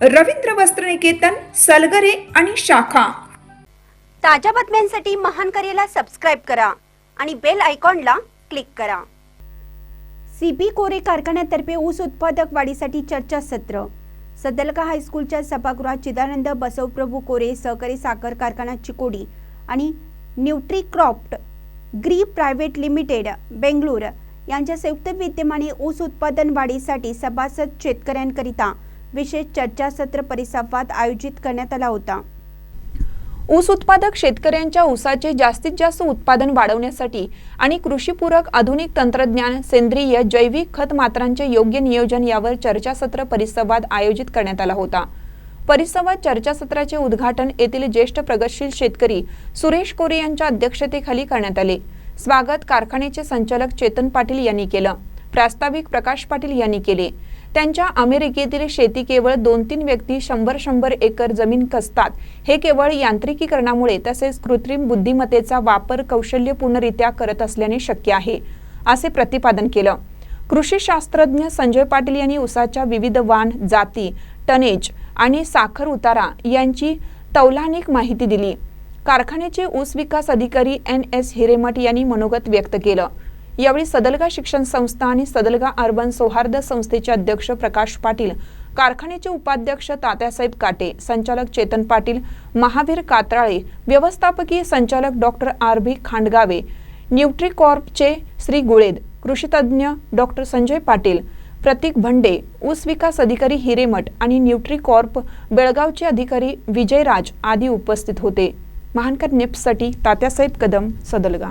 रवींद्र वस्त्रनिकेतन सलगरे आणि शाखा. ताज्या बातम्यांसाठी महान करेला सबस्क्राईब करा आणि बेल आयकॉनला क्लिक करा. सीबी कोरे कारखान्यातर्फे ऊस उत्पादक वाढीसाठी चर्चासत्र सदलका हायस्कूलच्या सभागृहात चिदानंद बसवप्रभू कोरे सहकारी साखर कारखाना चिकोडी आणि न्यूट्रीक्रॉप्ट ग्री प्रायव्हेट लिमिटेड बेंगळूर यांच्या संयुक्त विद्यमाने ऊस उत्पादन वाढीसाठी सभासद शेतकऱ्यांकरिता विशेष चर्चासत्र परिसंवाद आयोजित करण्यात आला होता. ऊस उत्पादक शेतकऱ्यांच्या ऊसाचे जास्तीत जास्त उत्पादन वाढवण्यासाठी आणि कृषीपूरक आधुनिक तंत्रज्ञान सेंद्रिय जैविक खत मात्रांचे योग्य नियोजन यावर चर्चासत्र परिसंवाद आयोजित करण्यात आला होता. परिसंवाद चर्चासत्राचे उद्घाटन येथील ज्येष्ठ प्रगतशील शेतकरी सुरेश कोरे यांच्या अध्यक्षतेखाली करण्यात आले. स्वागत कारखान्याचे संचालक चेतन पाटील यांनी केलं. प्रास्ताविक प्रकाश पाटील यांनी केले. त्यांच्या अमेरिकेतील शेती केवळ दोन तीन व्यक्ती शंभर शंभर एकर जमीन कसतात हे केवळ यांत्रिकीकरणामुळे तसेच कृत्रिम बुद्धिमत्तेचा वापर कौशल्यपूर्णरित्या करत असल्याने शक्य आहे असे प्रतिपादन केलं. कृषी शास्त्रज्ञ संजय पाटील यांनी उसाच्या विविध वाण जाती टनेज आणि साखर उतारा यांची तौलानिक माहिती दिली. कारखान्याचे ऊस विकास अधिकारी एन एस हिरेमठ यांनी मनोगत व्यक्त केलं. यावेळी सदलगा शिक्षण संस्था आणि सदलगा अर्बन सौहार्द संस्थेचे अध्यक्ष प्रकाश पाटील कारखान्याचे उपाध्यक्ष तात्यासाहेब काटे संचालक चेतन पाटील महावीर कात्राळे व्यवस्थापकीय संचालक डॉक्टर आर बी खांडगावे न्यूट्रीकॉर्पचे श्री गुळेद कृषीतज्ञ डॉक्टर संजय पाटील प्रतीक भंडे ऊस विकास अधिकारी हिरेमठ आणि न्यूट्रीकॉर्प बेळगावचे अधिकारी विजयराज आदी उपस्थित होते. महानकर निप्ससाठी तात्यासाहेब कदम सदलगा.